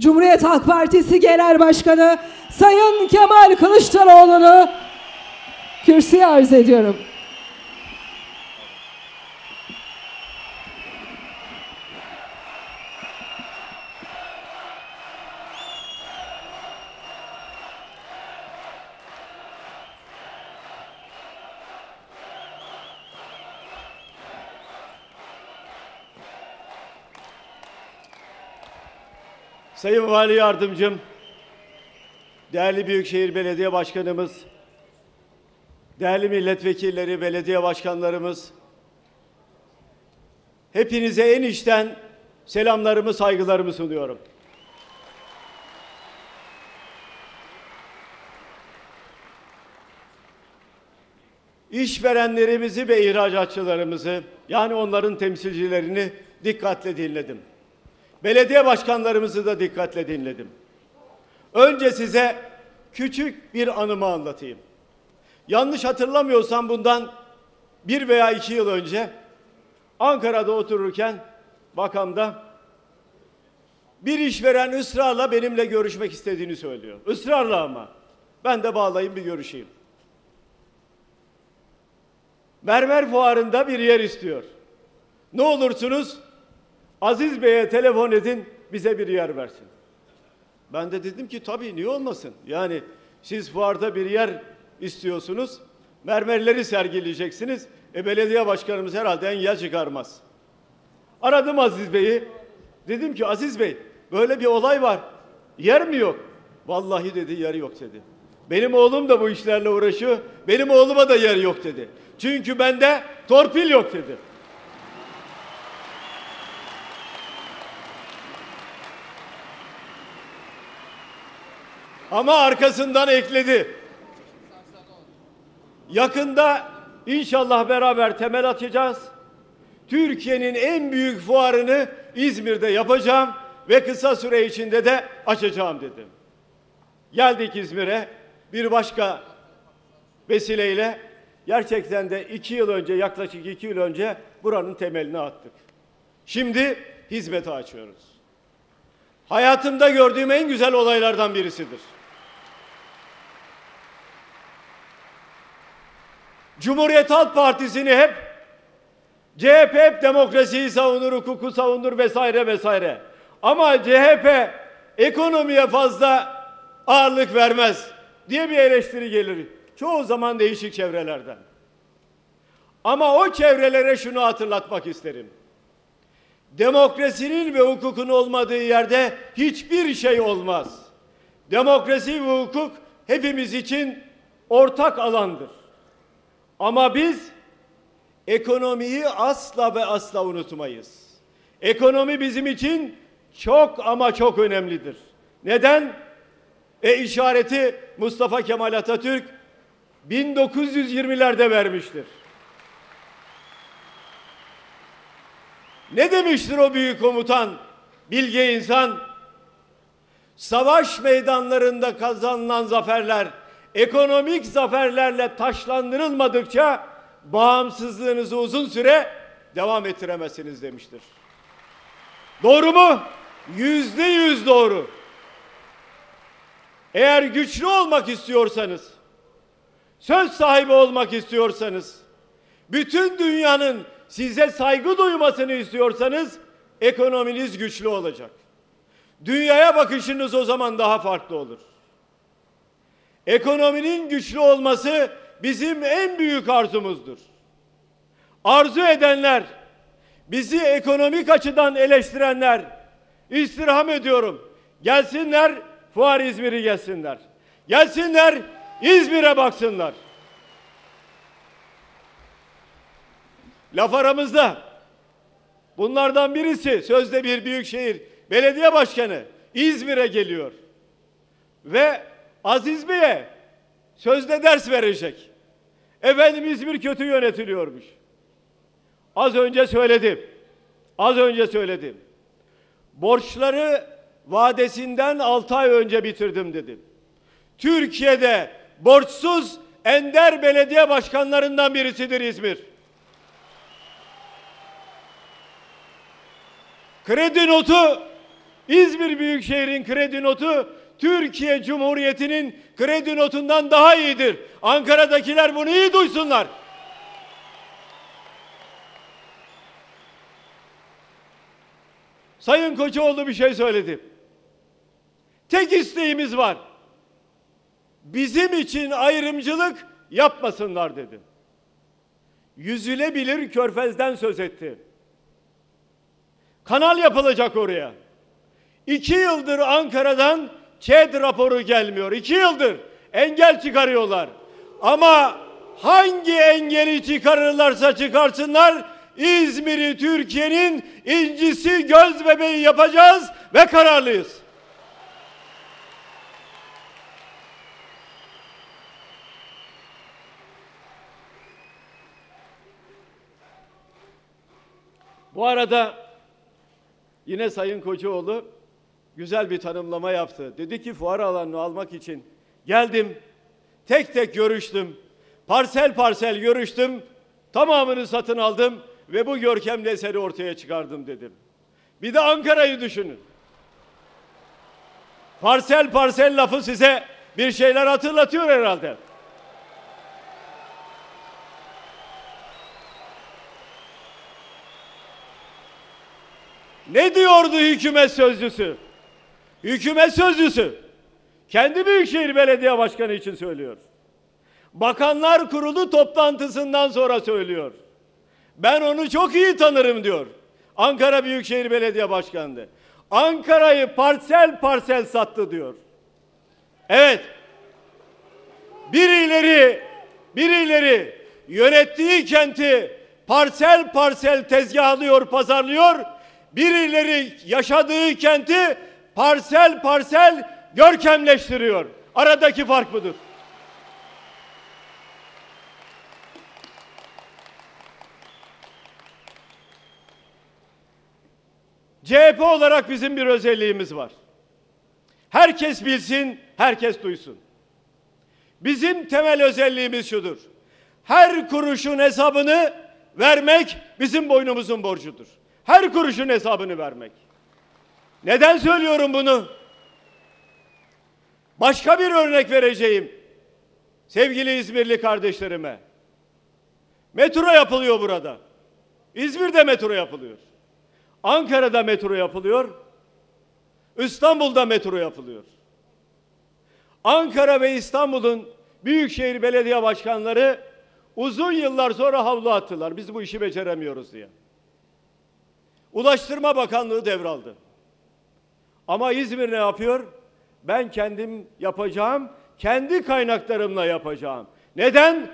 Cumhuriyet Halk Partisi Genel Başkanı Sayın Kemal Kılıçdaroğlu'nu kürsüye arz ediyorum. Sayın Vali Yardımcım, değerli Büyükşehir Belediye Başkanımız, değerli milletvekilleri, belediye başkanlarımız, hepinize en içten selamlarımı, saygılarımı sunuyorum. İşverenlerimizi ve ihracatçılarımızı, yani onların temsilcilerini dikkatle dinledim. Belediye başkanlarımızı da dikkatle dinledim. Önce size küçük bir anımı anlatayım. Yanlış hatırlamıyorsam bundan bir veya iki yıl önce Ankara'da otururken Bakan'da bir işveren ısrarla benimle görüşmek istediğini söylüyor. Israrla ama. Ben de bağlayayım bir görüşeyim. Mermer fuarında bir yer istiyor. Ne olursunuz Aziz Bey'e telefon edin bize bir yer versin. Ben de dedim ki tabii niye olmasın? Yani siz fuarda bir yer istiyorsunuz. Mermerleri sergileyeceksiniz. E belediye başkanımız herhalde engel çıkarmaz. Aradım Aziz Bey'i. Dedim ki Aziz Bey böyle bir olay var. Yer mi yok? Vallahi dedi yer yok dedi. Benim oğlum da bu işlerle uğraşıyor. Benim oğluma da yer yok dedi. Çünkü bende torpil yok dedi. Ama arkasından ekledi. Yakında inşallah beraber temel atacağız. Türkiye'nin en büyük fuarını İzmir'de yapacağım ve kısa süre içinde de açacağım dedim. Geldik İzmir'e bir başka vesileyle gerçekten de iki yıl önce yaklaşık iki yıl önce buranın temelini attık. Şimdi hizmete açıyoruz. Hayatımda gördüğüm en güzel olaylardan birisidir. Cumhuriyet Halk Partisi'ni hep CHP hep demokrasiyi savunur, hukuku savunur vesaire vesaire. Ama CHP ekonomiye fazla ağırlık vermez diye bir eleştiri gelir. Çoğu zaman değişik çevrelerden. Ama o çevrelere şunu hatırlatmak isterim. Demokrasinin ve hukukun olmadığı yerde hiçbir şey olmaz. Demokrasi ve hukuk hepimiz için ortak alandır. Ama biz ekonomiyi asla ve asla unutmayız. Ekonomi bizim için çok ama çok önemlidir. Neden? E işareti Mustafa Kemal Atatürk 1920'lerde vermiştir. Ne demiştir o büyük komutan, bilge insan? Savaş meydanlarında kazanılan zaferler ekonomik zaferlerle taşlandırılmadıkça bağımsızlığınızı uzun süre devam ettiremezsiniz demiştir. Doğru mu? Yüzde yüz doğru. Eğer güçlü olmak istiyorsanız, söz sahibi olmak istiyorsanız, bütün dünyanın size saygı duymasını istiyorsanız ekonominiz güçlü olacak. Dünyaya bakışınız o zaman daha farklı olur. Ekonominin güçlü olması bizim en büyük arzumuzdur. Arzu edenler, bizi ekonomik açıdan eleştirenler, istirham ediyorum. Gelsinler, Fuar İzmir'i gelsinler. Gelsinler, İzmir'e baksınlar. Laf aramızda. Bunlardan birisi sözde bir büyükşehir belediye başkanı İzmir'e geliyor. Ve Aziz Bey'e sözde ders verecek. Efendim İzmir kötü yönetiliyormuş. Az önce söyledim. Az önce söyledim. Borçları vadesinden 6 ay önce bitirdim dedim. Türkiye'de borçsuz ender belediye başkanlarından birisidir İzmir. Kredi notu İzmir Büyükşehir'in kredi notu Türkiye Cumhuriyeti'nin kredi notundan daha iyidir. Ankara'dakiler bunu iyi duysunlar. Sayın Koçoğlu bir şey söyledi. Tek isteğimiz var. Bizim için ayrımcılık yapmasınlar dedi. Yüzülebilir körfezden söz etti. Kanal yapılacak oraya. İki yıldır Ankara'dan ÇED raporu gelmiyor. İki yıldır engel çıkarıyorlar. Ama hangi engeli çıkarırlarsa çıkarsınlar İzmir'i Türkiye'nin incisi göz bebeği yapacağız ve kararlıyız. Bu arada yine Sayın Kocaoğlu güzel bir tanımlama yaptı. Dedi ki fuar alanını almak için geldim, tek tek görüştüm, parsel parsel görüştüm, tamamını satın aldım ve bu görkemli eseri ortaya çıkardım dedim. Bir de Ankara'yı düşünün. Parsel parsel lafı size bir şeyler hatırlatıyor herhalde. Ne diyordu hükümet sözcüsü? Hükümet sözcüsü kendi Büyükşehir Belediye Başkanı için söylüyor. Bakanlar Kurulu toplantısından sonra söylüyor. Ben onu çok iyi tanırım diyor. Ankara Büyükşehir Belediye Başkanı. Ankara'yı parsel parsel sattı diyor. Evet. Birileri birileri yönettiği kenti parsel parsel tezgahlıyor, pazarlıyor. Birileri yaşadığı kenti parsel parsel görkemleştiriyor. Aradaki fark budur. CHP olarak bizim bir özelliğimiz var. Herkes bilsin, herkes duysun. Bizim temel özelliğimiz şudur. Her kuruşun hesabını vermek bizim boynumuzun borcudur. Her kuruşun hesabını vermek. Neden söylüyorum bunu? Başka bir örnek vereceğim. Sevgili İzmirli kardeşlerime. Metro yapılıyor burada. İzmir'de metro yapılıyor. Ankara'da metro yapılıyor. İstanbul'da metro yapılıyor. Ankara ve İstanbul'un büyükşehir belediye başkanları uzun yıllar sonra havlu attılar. Biz bu işi beceremiyoruz diye. Ulaştırma Bakanlığı devraldı. Ama İzmir ne yapıyor? Ben kendim yapacağım, kendi kaynaklarımla yapacağım. Neden?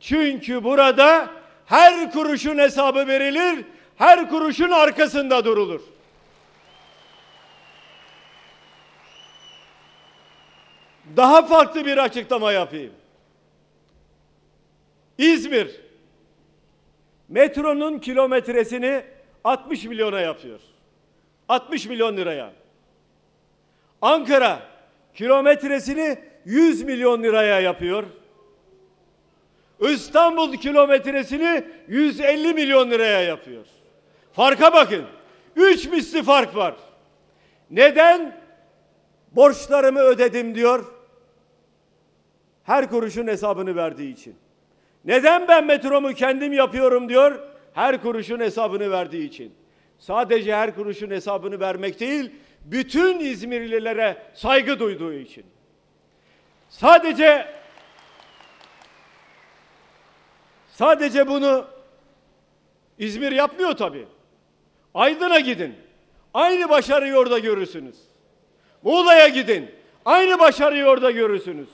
Çünkü burada her kuruşun hesabı verilir, her kuruşun arkasında durulur. Daha farklı bir açıklama yapayım. İzmir metronun kilometresini 60 milyona yapıyor. 60 milyon liraya. Ankara kilometresini 100 milyon liraya yapıyor. İstanbul kilometresini 150 milyon liraya yapıyor. Farka bakın. Üç misli fark var. Neden? Borçlarımı ödedim diyor. Her kuruşun hesabını verdiği için. Neden ben metromu kendim yapıyorum diyor. Her kuruşun hesabını verdiği için. Sadece her kuruşun hesabını vermek değil, bütün İzmirlilere saygı duyduğu için. Sadece sadece bunu İzmir yapmıyor tabii. Aydın'a gidin. Aynı başarıyı orada görürsünüz. Muğla'ya gidin. Aynı başarıyı orada görürsünüz.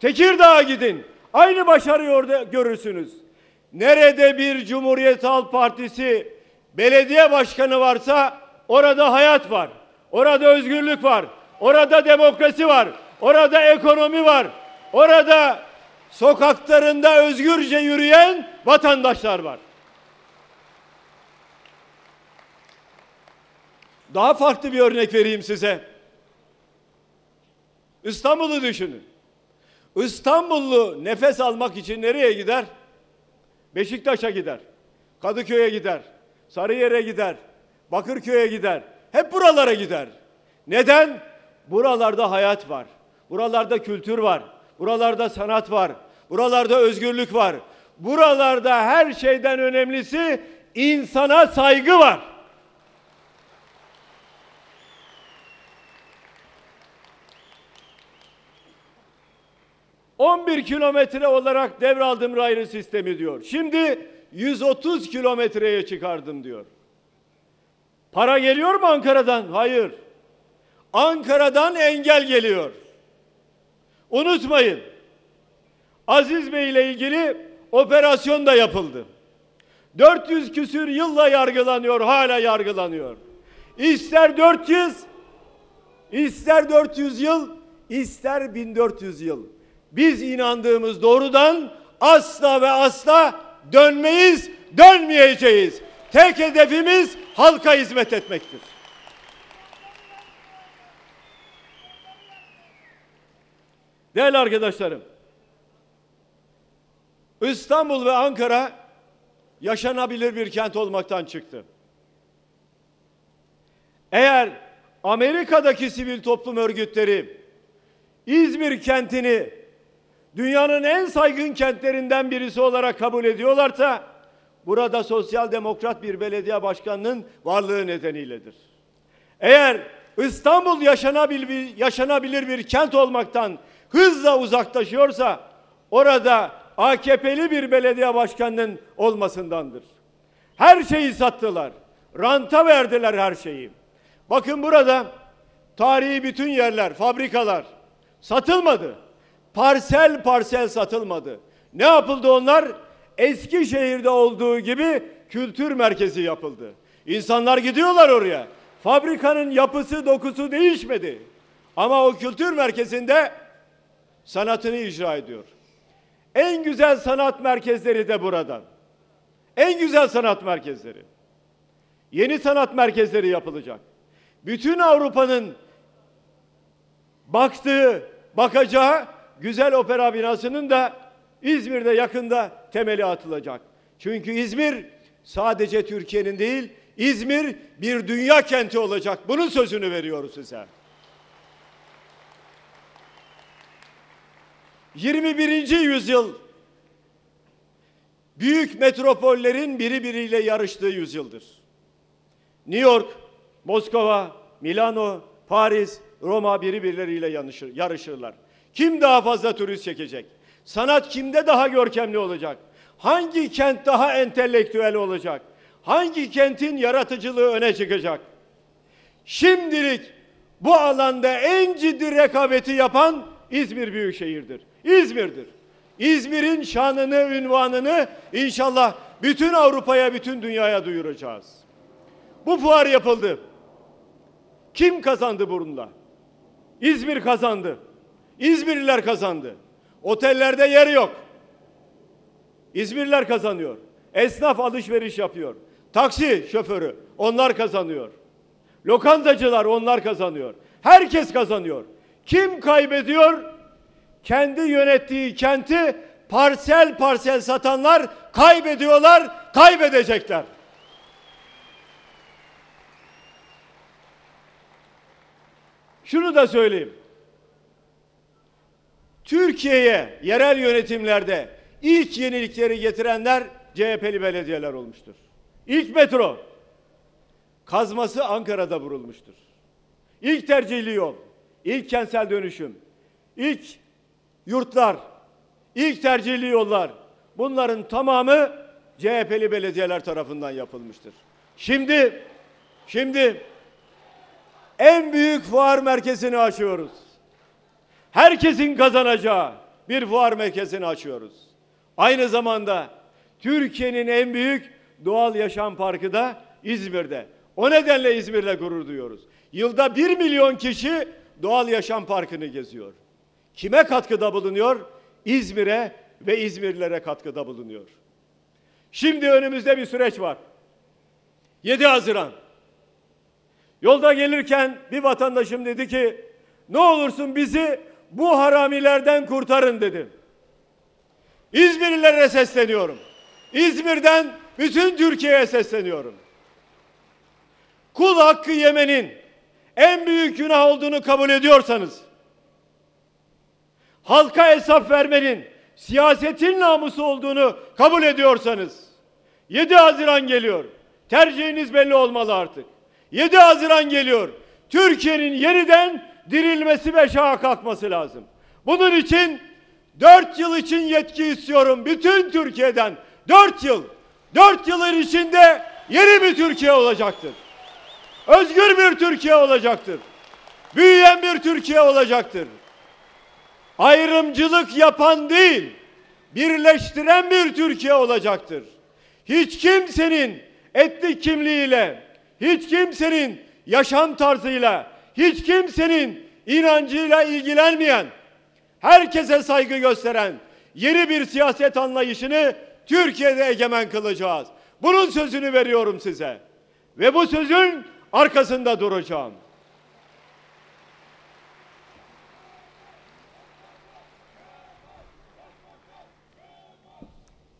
Tekirdağ'a gidin. Aynı başarıyı orada görürsünüz. Nerede bir Cumhuriyet Halk Partisi belediye başkanı varsa orada hayat var. Orada özgürlük var. Orada demokrasi var. Orada ekonomi var. Orada sokaklarında özgürce yürüyen vatandaşlar var. Daha farklı bir örnek vereyim size. İstanbul'u düşünün. İstanbullu nefes almak için nereye gider? Beşiktaş'a gider. Kadıköy'e gider. Sarıyer'e gider. Bakırköy'e gider. Hep buralara gider. Neden? Buralarda hayat var. Buralarda kültür var. Buralarda sanat var. Buralarda özgürlük var. Buralarda her şeyden önemlisi insana saygı var. ...11 kilometre olarak devraldım raylı sistemi diyor. Şimdi 130 kilometreye çıkardım diyor. Para geliyor mu Ankara'dan? Hayır. Ankara'dan engel geliyor. Unutmayın. Aziz Bey ile ilgili operasyon da yapıldı. 400 küsür yılla yargılanıyor, hala yargılanıyor. İster 400, ister 400 yıl, ister 1400 yıl. Biz inandığımız doğrudan asla ve asla dönmeyiz, dönmeyeceğiz. Tek hedefimiz halka hizmet etmektir. Değerli arkadaşlarım, İstanbul ve Ankara yaşanabilir bir kent olmaktan çıktı. Eğer Amerika'daki sivil toplum örgütleri İzmir kentini dünyanın en saygın kentlerinden birisi olarak kabul ediyorlarsa burada sosyal demokrat bir belediye başkanının varlığı nedeniyledir. Eğer İstanbul yaşanabilir, yaşanabilir bir kent olmaktan hızla uzaklaşıyorsa orada AKP'li bir belediye başkanının olmasındandır. Her şeyi sattılar. Ranta verdiler her şeyi. Bakın burada tarihi bütün yerler, fabrikalar satılmadı. Parsel parsel satılmadı. Ne yapıldı onlar? Eskişehir'de olduğu gibi kültür merkezi yapıldı. İnsanlar gidiyorlar oraya. Fabrikanın yapısı, dokusu değişmedi. Ama o kültür merkezinde sanatını icra ediyor. En güzel sanat merkezleri de buradan. En güzel sanat merkezleri. Yeni sanat merkezleri yapılacak. Bütün Avrupa'nın baktığı, bakacağı güzel opera binasının da İzmir'de yakında temeli atılacak. Çünkü İzmir sadece Türkiye'nin değil, İzmir bir dünya kenti olacak. Bunun sözünü veriyoruz size. 21. yüzyıl büyük metropollerin biri biriyle yarıştığı yüzyıldır. New York, Moskova, Milano, Paris, Roma birbirleriyle yanışır, yarışırlar. Kim daha fazla turist çekecek? Sanat kimde daha görkemli olacak? Hangi kent daha entelektüel olacak? Hangi kentin yaratıcılığı öne çıkacak? Şimdilik bu alanda en ciddi rekabeti yapan İzmir Büyükşehir'dir. İzmir'dir. İzmir'in şanını, ünvanını inşallah bütün Avrupa'ya, bütün dünyaya duyuracağız. Bu fuar yapıldı. Kim kazandı bununla? İzmir kazandı. İzmirliler kazandı. Otellerde yer yok. İzmirliler kazanıyor. Esnaf alışveriş yapıyor. Taksi şoförü onlar kazanıyor. Lokantacılar onlar kazanıyor. Herkes kazanıyor. Kim kaybediyor? Kendi yönettiği kenti parsel parsel satanlar kaybediyorlar, kaybedecekler. Şunu da söyleyeyim. Türkiye'ye yerel yönetimlerde ilk yenilikleri getirenler CHP'li belediyeler olmuştur. İlk metro kazması Ankara'da vurulmuştur. İlk tercihli yol, ilk kentsel dönüşüm, ilk yurtlar, ilk tercihli yollar bunların tamamı CHP'li belediyeler tarafından yapılmıştır. Şimdi şimdi en büyük fuar merkezini açıyoruz. Herkesin kazanacağı bir fuar merkezini açıyoruz. Aynı zamanda Türkiye'nin en büyük doğal yaşam parkı da İzmir'de. O nedenle İzmir'le gurur duyuyoruz. Yılda bir milyon kişi doğal yaşam parkını geziyor. Kime katkıda bulunuyor? İzmir'e ve İzmirlilere katkıda bulunuyor. Şimdi önümüzde bir süreç var. 7 Haziran. Yolda gelirken bir vatandaşım dedi ki ne olursun bizi bu haramilerden kurtarın dedi. İzmirlilere sesleniyorum. İzmir'den bütün Türkiye'ye sesleniyorum. Kul hakkı yemenin, en büyük günah olduğunu kabul ediyorsanız, halka hesap vermenin siyasetin namusu olduğunu kabul ediyorsanız, 7 Haziran geliyor. Tercihiniz belli olmalı artık. 7 Haziran geliyor. Türkiye'nin yeniden dirilmesi ve şaha kalkması lazım. Bunun için 4 yıl için yetki istiyorum bütün Türkiye'den. 4 yıl. 4 yılın içinde yeni bir Türkiye olacaktır. Özgür bir Türkiye olacaktır. Büyüyen bir Türkiye olacaktır. Ayrımcılık yapan değil, birleştiren bir Türkiye olacaktır. Hiç kimsenin etnik kimliğiyle, hiç kimsenin yaşam tarzıyla, hiç kimsenin inancıyla ilgilenmeyen, herkese saygı gösteren yeni bir siyaset anlayışını Türkiye'de egemen kılacağız. Bunun sözünü veriyorum size. Ve bu sözün arkasında duracağım.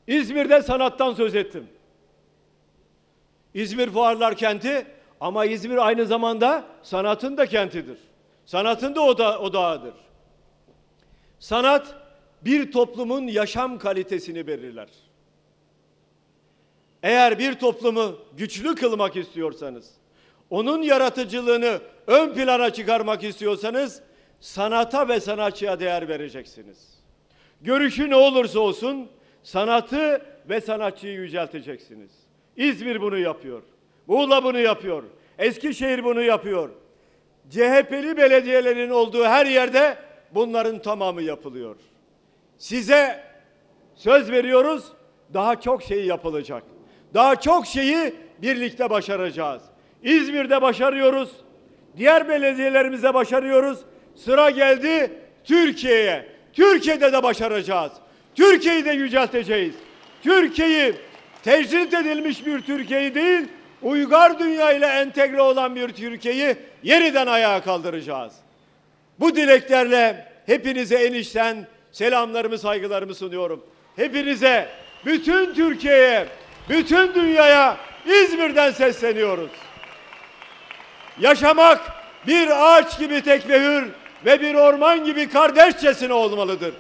İzmir'de sanattan söz ettim. İzmir fuarlar kenti ama İzmir aynı zamanda sanatın da kentidir. Sanatın da oda, odağıdır. Sanat bir toplumun yaşam kalitesini belirler. Eğer bir toplumu güçlü kılmak istiyorsanız, onun yaratıcılığını ön plana çıkarmak istiyorsanız sanata ve sanatçıya değer vereceksiniz. Görüşü ne olursa olsun sanatı ve sanatçıyı yücelteceksiniz. İzmir bunu yapıyor. Muğla bunu yapıyor. Eskişehir bunu yapıyor. CHP'li belediyelerin olduğu her yerde bunların tamamı yapılıyor. Size söz veriyoruz, daha çok şey yapılacak. Daha çok şeyi birlikte başaracağız. İzmir'de başarıyoruz. Diğer belediyelerimize başarıyoruz. Sıra geldi Türkiye'ye. Türkiye'de de başaracağız. Türkiye'yi de yücelteceğiz. Türkiye'yi tecrit edilmiş bir Türkiye'yi değil, uygar dünya ile entegre olan bir Türkiye'yi yeniden ayağa kaldıracağız. Bu dileklerle hepinize en içten selamlarımı, saygılarımı sunuyorum. Hepinize, bütün Türkiye'ye, bütün dünyaya İzmir'den sesleniyoruz. Yaşamak bir ağaç gibi tek ve hür ve bir orman gibi kardeşçesine olmalıdır.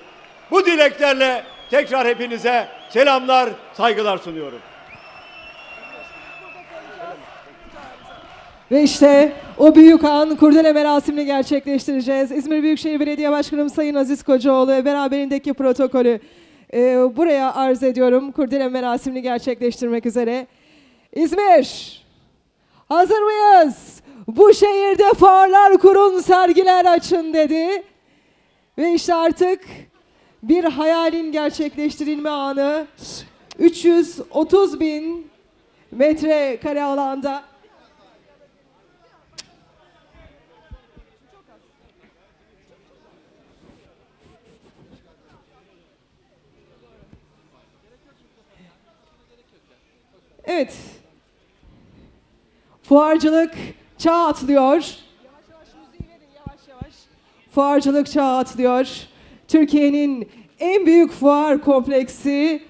Bu dileklerle tekrar hepinize selamlar, saygılar sunuyorum. Ve işte o büyük an kurdele merasimini gerçekleştireceğiz. İzmir Büyükşehir Belediye Başkanım Sayın Aziz Kocaoğlu ve beraberindeki protokolü e, buraya arz ediyorum. Kurdele merasimini gerçekleştirmek üzere. İzmir, hazır mıyız? Bu şehirde fuarlar kurun, sergiler açın dedi. Ve işte artık bir hayalin gerçekleştirilme anı. 330 bin metrekare alanda Evet. Fuarcılık çağ atlıyor. Fuarcılık çağ atlıyor. Türkiye'nin en büyük fuar kompleksi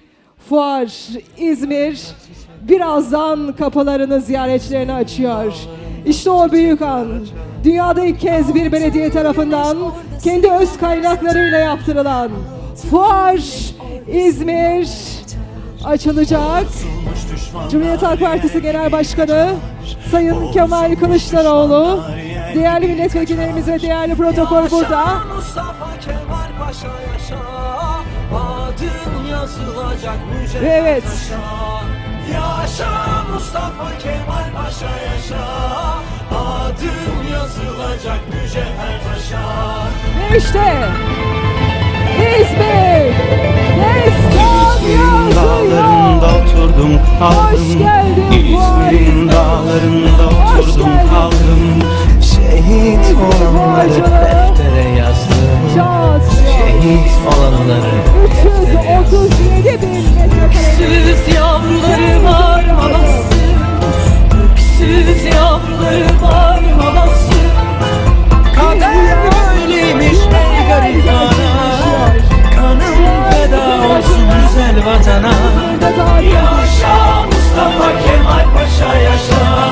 Fuar İzmir birazdan kapılarını ziyaretçilerine açıyor. İşte o büyük an. Dünyada ilk kez bir belediye tarafından kendi öz kaynaklarıyla yaptırılan Fuar İzmir açılacak. Cumhuriyet Halk Partisi Genel Başkanı Sayın Kemal Kılıçdaroğlu, değerli milletvekillerimiz ve değerli protokol burada. Evet. Yaşa Mustafa Kemal Paşa yaşa Adın yazılacak mücevher taşa Ve işte İzmir destan. Oturdum kaldım. İzmir'in İzmir. dağlarında oturdum kaldım. Şehit olanları deftere yazdım. Şehit olanları deftere yazdım 337 bin metrekare. Öksüz yavruları var babası Öksüz yavruları var babası Kader böyleymiş ey garip ana Kanım güzel vatana. Yaşa Mustafa Kemal Paşa yaşa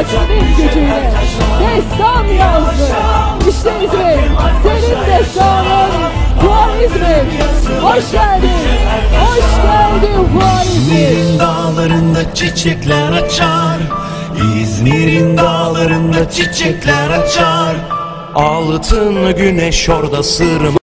Ateşinin gücüyle destan yazdı. İşte İzmir, senin destanın Fuar İzmir. Hoş geldin, hoş geldin Fuar İzmir. İzmir'in dağlarında çiçekler açar. İzmir'in dağlarında çiçekler açar. Altın güneş orada sırma.